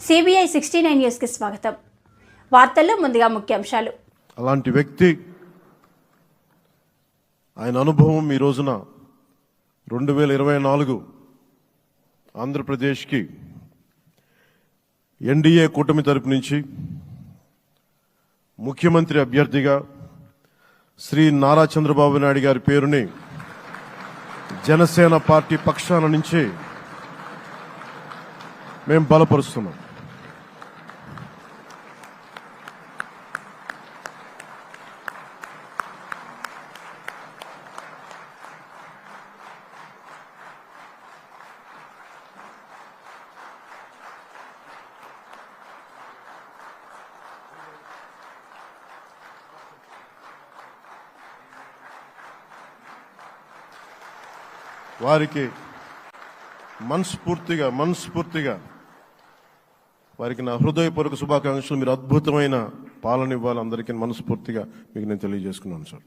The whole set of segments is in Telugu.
సిబిఐ సిక్స్టీ నైన్ న్యూస్కి స్వాగతం. వార్తల్లో ముందుగా ముఖ్యాంశాలు. అలాంటి వ్యక్తి ఆయన అనుభవం ఈ రోజున రెండు వేల ఇరవై నాలుగు ఆంధ్రప్రదేశ్కి ఎన్డీఏ కూటమి తరపు నుంచి ముఖ్యమంత్రి అభ్యర్థిగా శ్రీ నారా చంద్రబాబు నాయుడు గారి పేరుని జనసేన పార్టీ పక్షాన నుంచి మేము బలపరుస్తున్నాం. వారికి మనస్ఫూర్తిగా మనస్ఫూర్తిగా వారికి నా హృదయపూర్వక శుభాకాంక్షలు. మీరు అద్భుతమైన పాలన ఇవ్వాలి. అందరికీ మనస్ఫూర్తిగా మీకు నేను తెలియజేసుకున్నాను సార్.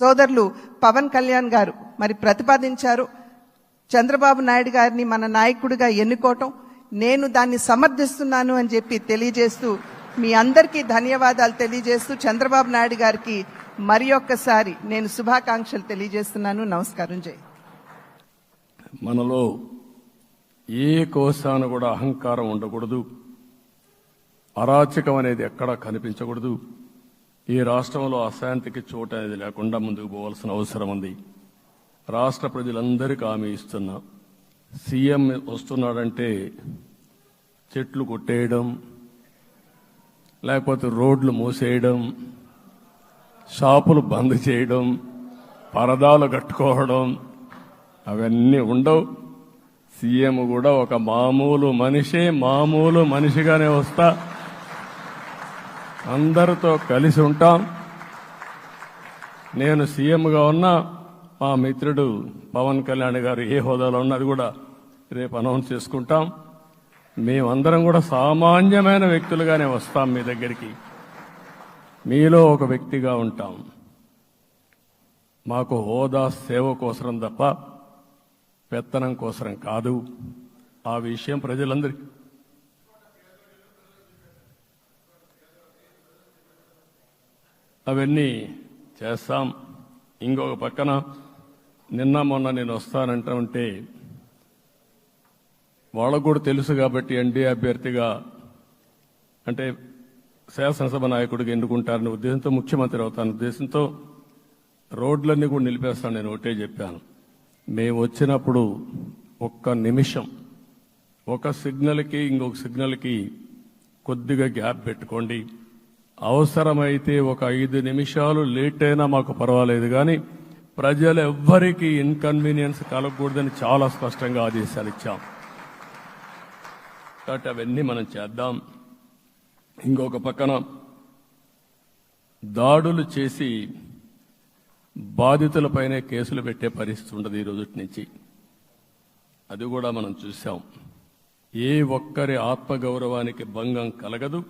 సోదరులు పవన్ కళ్యాణ్ గారు మరి ప్రతిపాదించారు. చంద్రబాబు నాయుడు గారిని మన నాయకుడిగా ఎన్నుకోవటం. నేను దాన్ని సమర్థిస్తున్నాను అని చెప్పి తెలియజేస్తూ మీ అందరికీ ధన్యవాదాలు తెలియజేస్తూ చంద్రబాబు నాయుడు గారికి మరి ఒక్కసారి నేను శుభాకాంక్షలు తెలియజేస్తున్నాను. నమస్కారం జై. మనలో ఏ కోశాన కూడా అహంకారం ఉండకూడదు. అరాచకం అనేది ఎక్కడా కనిపించకూడదు. ఈ రాష్ట్రంలో అశాంతికి చోటు అనేది లేకుండా ముందుకు పోవాల్సిన అవసరం ఉంది. రాష్ట్ర ప్రజలందరికీ హామీ ఇస్తున్నా సీఎం వస్తున్నాడంటే చెట్లు కొట్టేయడం లేకపోతే రోడ్లు మూసేయడం షాపులు బంద్ చేయడం పరదాలు కట్టుకోవడం అవన్నీ ఉండవు. సీఎం కూడా ఒక మామూలు మనిషి మామూలు మనిషిగానే వస్తా. అందరితో కలిసి ఉంటాం. నేను సీఎంగా ఉన్నా మా మిత్రుడు పవన్ కళ్యాణ్ గారు ఏ హోదాలో ఉన్నది కూడా రేపు అనౌన్స్ చేసుకుంటాం. మేమందరం కూడా సామాన్యమైన వ్యక్తులుగానే వస్తాం మీ దగ్గరికి. మీలో ఒక వ్యక్తిగా ఉంటాం. మాకు హోదా సేవ కోసరం తప్ప పెత్తనం కోసరం కాదు. ఆ విషయం ప్రజలందరికీ అవన్నీ చేస్తాం. ఇంకొక పక్కన నిన్న మొన్న నేను వస్తానంటా ఉంటే వాళ్ళకు కూడా తెలుసు కాబట్టి ఎన్డీఏ అభ్యర్థిగా అంటే శాసనసభ నాయకుడిగా ఎన్నుకుంటారనే ఉద్దేశంతో ముఖ్యమంత్రి అవుతాను ఉద్దేశంతో రోడ్లన్నీ కూడా నిలిపేస్తాను నేను ఒకటే చెప్పాను. మేము వచ్చినప్పుడు ఒక్క నిమిషం ఒక సిగ్నల్కి ఇంకొక సిగ్నల్కి కొద్దిగా గ్యాప్ పెట్టుకోండి. అవసరమైతే ఒక ఐదు నిమిషాలు లేట్ అయినా మాకు పర్వాలేదు కానీ ప్రజలు ఎవ్వరికీ ఇన్కన్వీనియన్స్ కలగకూడదని చాలా స్పష్టంగా ఆదేశాలు ఇచ్చాం. కాబట్టి అవన్నీ మనం చేద్దాం. ఇంకొక పక్కన దాడులు చేసి బాధితులపైనే కేసులు పెట్టే పరిస్థితి ఉండదు ఈ రోజు నుంచి. అది కూడా మనం చూసాం. ఏ ఒక్కరి ఆత్మగౌరవానికి భంగం కలగదు.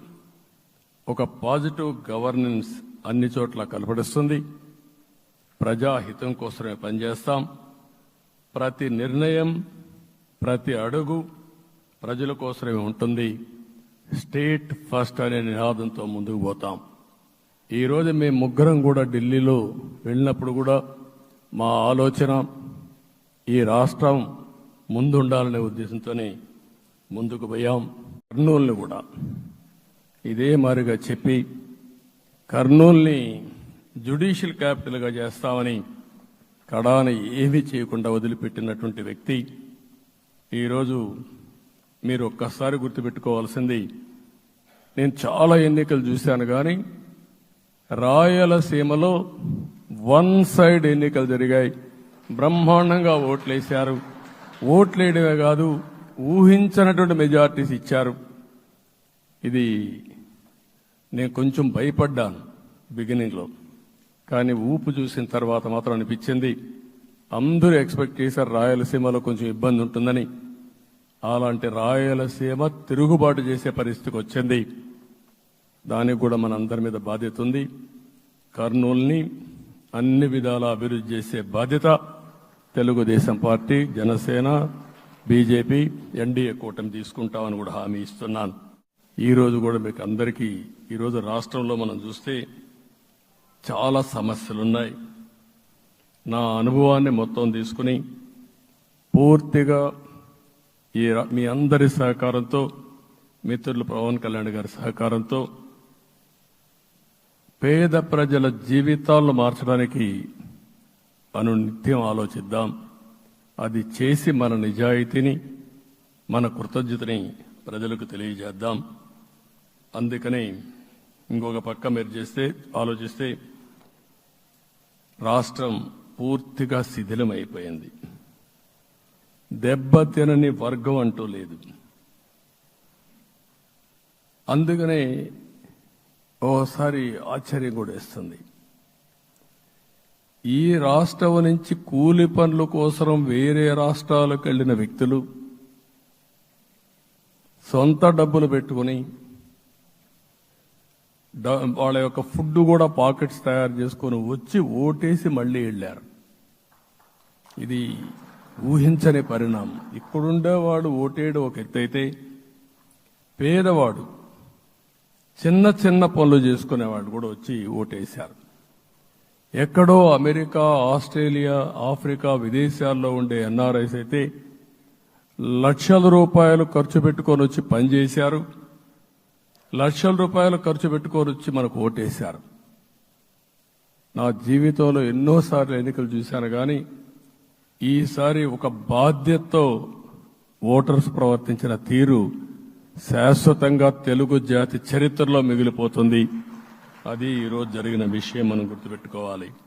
ఒక పాజిటివ్ గవర్నెన్స్ అన్ని చోట్ల కలపడిస్తుంది ప్రజాహితం కోసమే పనిచేస్తాం. ప్రతి నిర్ణయం ప్రతి అడుగు ప్రజల కోసమే ఉంటుంది. స్టేట్ ఫస్ట్ అనే నినాదంతో ముందుకు పోతాం. ఈరోజు మేము ముగ్గురం కూడా ఢిల్లీలో వెళ్ళినప్పుడు కూడా మా ఆలోచన ఈ రాష్ట్రం ముందుండాలనే ఉద్దేశంతోనే ముందుకు పోయాం. కర్నూలుని కూడా ఇదే మారిగా చెప్పి కర్నూల్ని జ్యుడిషియల్ క్యాపిటల్గా చేస్తామని కడాన ఏమీ చేయకుండా వదిలిపెట్టినటువంటి వ్యక్తి ఈరోజు మీరు ఒక్కసారి గుర్తుపెట్టుకోవాల్సింది నేను చాలా ఎన్నికలు చూశాను కానీ రాయలసీమలో వన్ సైడ్ ఎన్నికలు జరిగాయి. బ్రహ్మాండంగా ఓట్లేశారు. ఓట్లేయడమే కాదు ఊహించినటువంటి మెజార్టీస్ ఇచ్చారు. ఇది నేను కొంచెం భయపడ్డాను బిగినింగ్లో కానీ ఊపు చూసిన తర్వాత మాత్రం అనిపించింది అందరూ ఎక్స్పెక్ట్ చేశారు రాయలసీమలో కొంచెం ఇబ్బంది ఉంటుందని. అలాంటి రాయలసీమ తిరుగుబాటు చేసే పరిస్థితికి వచ్చింది. దానికి కూడా మన అందరి మీద బాధ్యత ఉంది. కర్నూల్ని అన్ని విధాలా అభివృద్ధి చేసే బాధ్యత Telugu Desam party Janasena BJP NDA కూటమి తీసుకుంటామని కూడా హామీ ఇస్తున్నాను. ఈ రోజు కూడా మీకు అందరికీ ఈరోజు రాష్ట్రంలో మనం చూస్తే చాలా సమస్యలున్నాయి. నా అనుభవాన్ని మొత్తం తీసుకుని పూర్తిగా ఈ మీ అందరి సహకారంతో మిత్రులు పవన్ కళ్యాణ్ గారి సహకారంతో పేద ప్రజల జీవితాలను మార్చడానికి మనం నిత్యం ఆలోచిద్దాం. అది చేసి మన నిజాయితీని మన కృతజ్ఞతని ప్రజలకు తెలియజేద్దాం. అందుకని ఇంకొక పక్క మీరు చేస్తే ఆలోచిస్తే రాష్ట్రం పూర్తిగా శిథిలమైపోయింది. దెబ్బతినని వర్గం అంటూ లేదు. అందుకనే ఓసారి ఆశ్చర్యం కూడా వేస్తుంది. ఈ రాష్ట్రం నుంచి కూలి పనుల కోసం వేరే రాష్ట్రాలకు వెళ్ళిన వ్యక్తులు సొంత డబ్బులు పెట్టుకుని వాళ్ళ యొక్క ఫుడ్ కూడా పాకెట్స్ తయారు చేసుకొని వచ్చి ఓటేసి మళ్ళీ వెళ్ళారు. ఇది ఊహించని పరిణామం. ఇక్కడుండేవాడు ఓటేడు ఒక ఎత్తైతే పేదవాడు చిన్న చిన్న పనులు చేసుకునేవాడు కూడా వచ్చి ఓటేశారు. ఎక్కడో అమెరికా ఆస్ట్రేలియా ఆఫ్రికా విదేశాల్లో ఉండే ఎన్ఆర్ఐస్ అయితే లక్షల రూపాయలు ఖర్చు పెట్టుకొని వచ్చి పనిచేశారు లక్షల రూపాయలు ఖర్చు పెట్టుకొని వచ్చి మనకు ఓటేశారు. నా జీవితంలో ఎన్నోసార్లు ఎన్నికలు చూశాను కానీ ఈసారి ఒక బాధ్యతతో ఓటర్స్ ప్రవర్తించిన తీరు శాశ్వతంగా తెలుగు జాతి చరిత్రలో మిగిలిపోతుంది. అది ఈరోజు జరిగిన విషయం మనం గుర్తుపెట్టుకోవాలి.